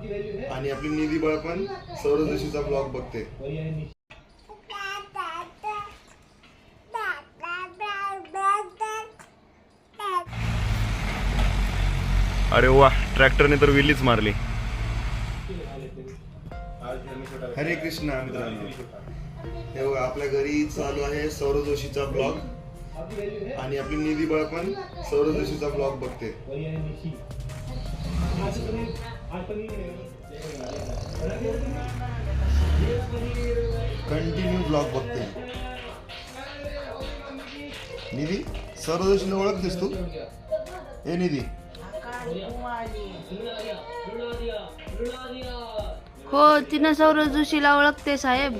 आणि आपली निधी बळ पण सौरभ जोशीचा ब्लॉग बघते. अरे वा ट्रॅक्टरने तर विलीच मारली. हरे कृष्णा मित्रांनो. हे बघा आपल्या घरी चालू आहे सौर जोशीचा ब्लॉग आणि आपली निधी बळ पण सौरभ जोशीचा ब्लॉग बघते. कंटिन्यू ब्लॉग बघते. निधी सौरभ जोशीला ओळखतेस तू? ए निधी. हो तिनं सौरभ जोशीला ओळखते साहेब.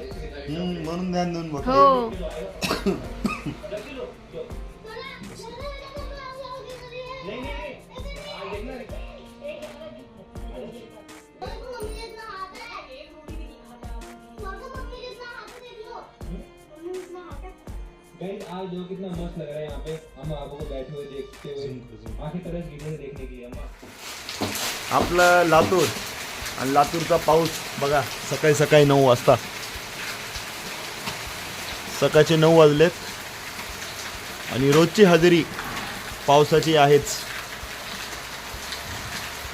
म्हणून ध्यान देऊन बघते. हो. गाइस आज जो कितना मस्त लग रहा है यहाँ पे। हम आपको बैठे हुए देखते हुए। आंखें तरस गई हैं देखने के लिए अम्मा। आपलं लातूर। आणि लातूरचा पाऊस बघा सकाळी सकाळी नऊ वाजता. सकाळचे नऊ वाजलेत. आणि रोजची हजेरी पावसाची आहेच.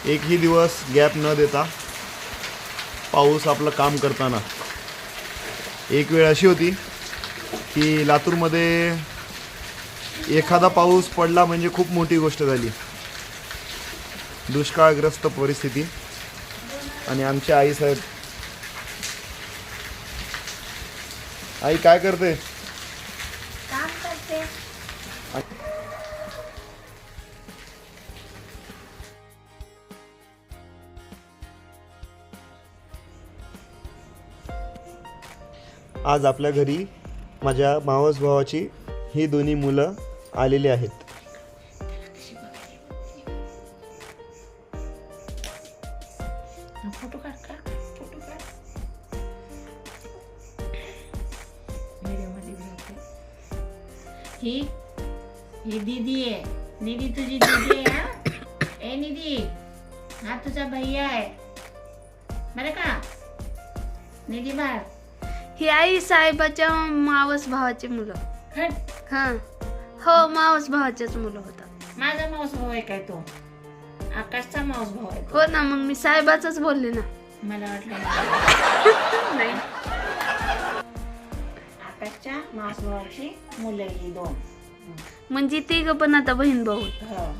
एकही दिवस गॅप न देता पाऊस आपलं काम करताना. एक वेळ अशी होती की लातूरमध्ये एखादा पाऊस पडला म्हणजे खूप मोठी गोष्ट झाली. दुष्काळग्रस्त परिस्थिती. आणि आमचे आई साहेब. आई काय करते? काम करते. आज आपल्या घरी माझ्या मावस भावाची ही दोन्ही मुलं आलेली आहेत. ही ही दीदी आहे. निधी तुझी दीदी आहे ए निधी. हा तुझा भैया आहे. बरं का? निधी बाळ. ही आई साहेबाच्या मावस भावाची मुलं. हट हा. हो मावस भावाच्याच मुलं होतात. माझा मावस भाऊ आहे काय तो? आकाशचा मावस भाऊ आहे तो. हो ना मग मी साहेबाच बोलले ना. मला वाटलं नाही. आकाशच्या मावस भावाची मुलं आहे ही दोन. म्हणजे तिघ पण आता बहीण भाऊ आहेत. हो हो.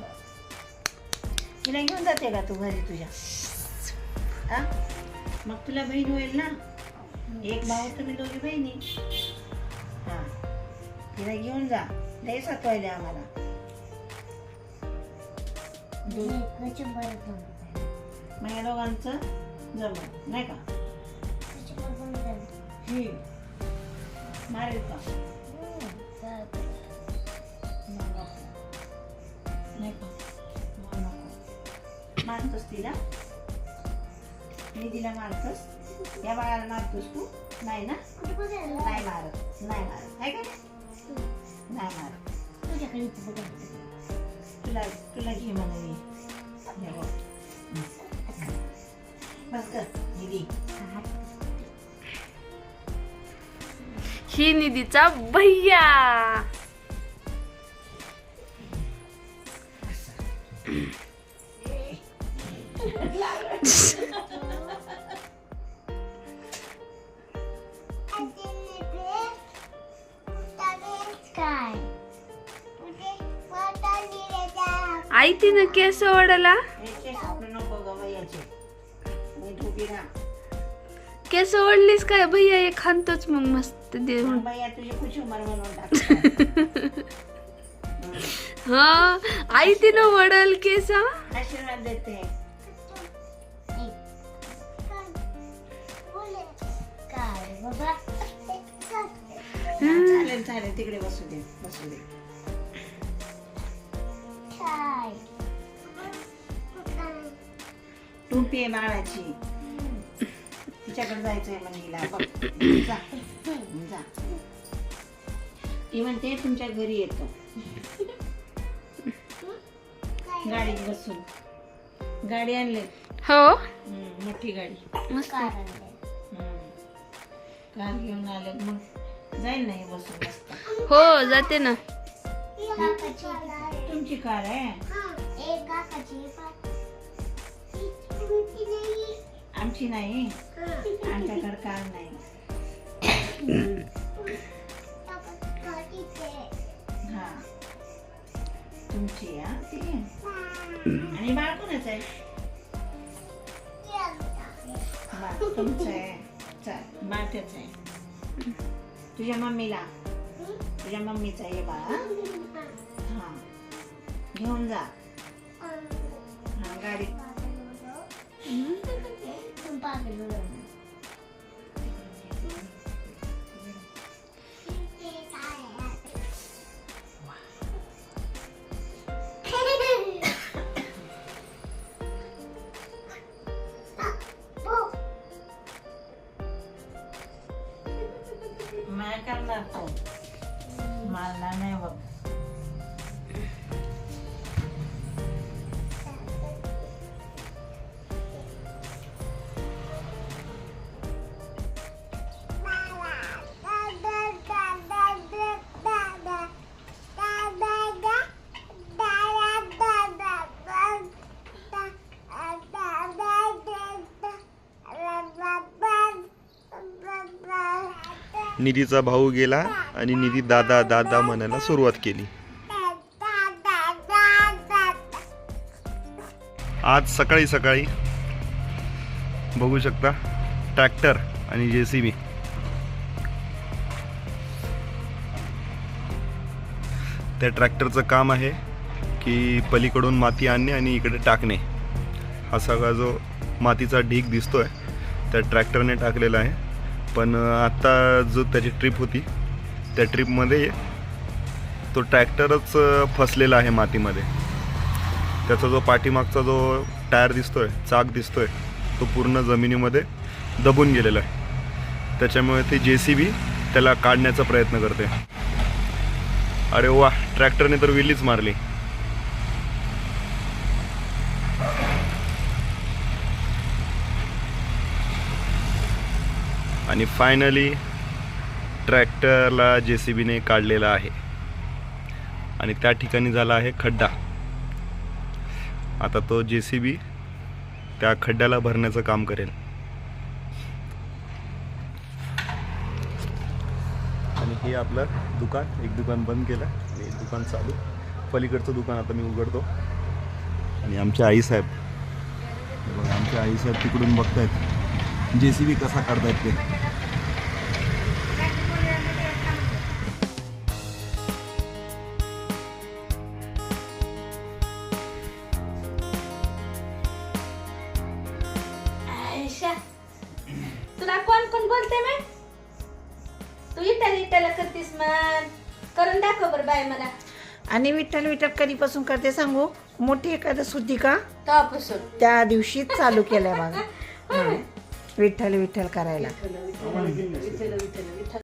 तिला घेऊन जाते का तू घरी तुझ्या? हा? मग तुला बहीण होईल ना? एक भाऊ तुम्ही दोघी बहिणी. हा. तिला घेऊन जा. लय सातवायले आम्हाला. मग या दोघांचं जमलं नाही का? ही. मारेल का. नाही का. मारतोस तिला? निधीला मारतोस? या बाळाला मारतोस तू नाही ना? नाही मारत. नाही मारत. आहे का नाही? नाही मारत. तुला तुला घे म्हणाली बस कर ही निधीचा भैया. आई तिनं केस ओढला? केस ओढलीस काय? भैया एक खानतोच मग मस्त देऊन. हा आई तिनं वडल केस हा? आशीर्वाद देते. चालेल चालेल तिकडे बसू दे बसू दे. टोपी आहे बाळाची तिच्याकडे जायचंय मंदीला बघ जा जा. ती म्हणते तुमच्या घरी येतो. गाडीत बसून. गाडी आणली. हो? मोठी गाडी. मस्त. हम्म. कार घेऊन आले. मग जाईल नाही बसून मस्त. हो जाते ना. तुमची कार आहे? आमची नाही. आमच्याकडे कार नाही. हा. तुमची हा? ठीक आहे आणि बाळ कोणाचं आहे? बाळ तुमचं आहे. चल बाळ त्याचं आहे. तुझ्या मम्मीला. तुझ्या मम्मीचं आहे बाळ हां? घेऊन जा. हां गाडी 嗯这个给跟爸爸一个 निधीचा भाऊ गेला आणि निधी दादा दादा म्हणायला सुरुवात केली. आज सकाळी सकाळी बघू शकता ट्रॅक्टर आणि जे सी बी त्या ट्रॅक्टरचं काम आहे की पलीकडून माती आणणे आणि इकडे टाकणे. हा सगळा जो मातीचा ढीग दिसतोय त्या ट्रॅक्टरने टाकलेला आहे. पण आत्ता जो त्याची ट्रिप होती त्या ट्रिपमध्ये तो ट्रॅक्टरच फसलेला आहे मातीमध्ये. त्याचा जो पाठीमागचा जो टायर दिसतोय चाक दिसतोय तो पूर्ण जमिनीमध्ये दबून गेलेला आहे. त्याच्यामुळे ती जे सी बी त्याला काढण्याचा प्रयत्न करते. अरे वा ट्रॅक्टरने तर विलीच मारली. आणि फायनली ट्रॅक्टरला जे सी बीने काढलेला आहे. आणि त्या ठिकाणी झाला आहे खड्डा. आता तो जे सी बी त्या खड्ड्याला भरण्याचं काम करेल. आणि हे आपलं दुकान एक दुकान बंद केलं आणि एक दुकान चालू. पलीकडचं दुकान आता मी उघडतो. आणि आमचे आईसाहेब बघा आमचे आईसाहेब तिकडून बघतायत. जे सी बी कसा काढतायत ते? तुला कोण कोण बोलते मी तू इटाला इटाला करतीस मन करून दाखव बरं बाय मला. आणि विठ्ठल विठ्ठल कधीपासून करते सांगू? मोठी एखादं होती का? तेव्हापासून. त्या दिवशीच चालू केलंय बघा. विठ्ठल विठ्ठल करायला.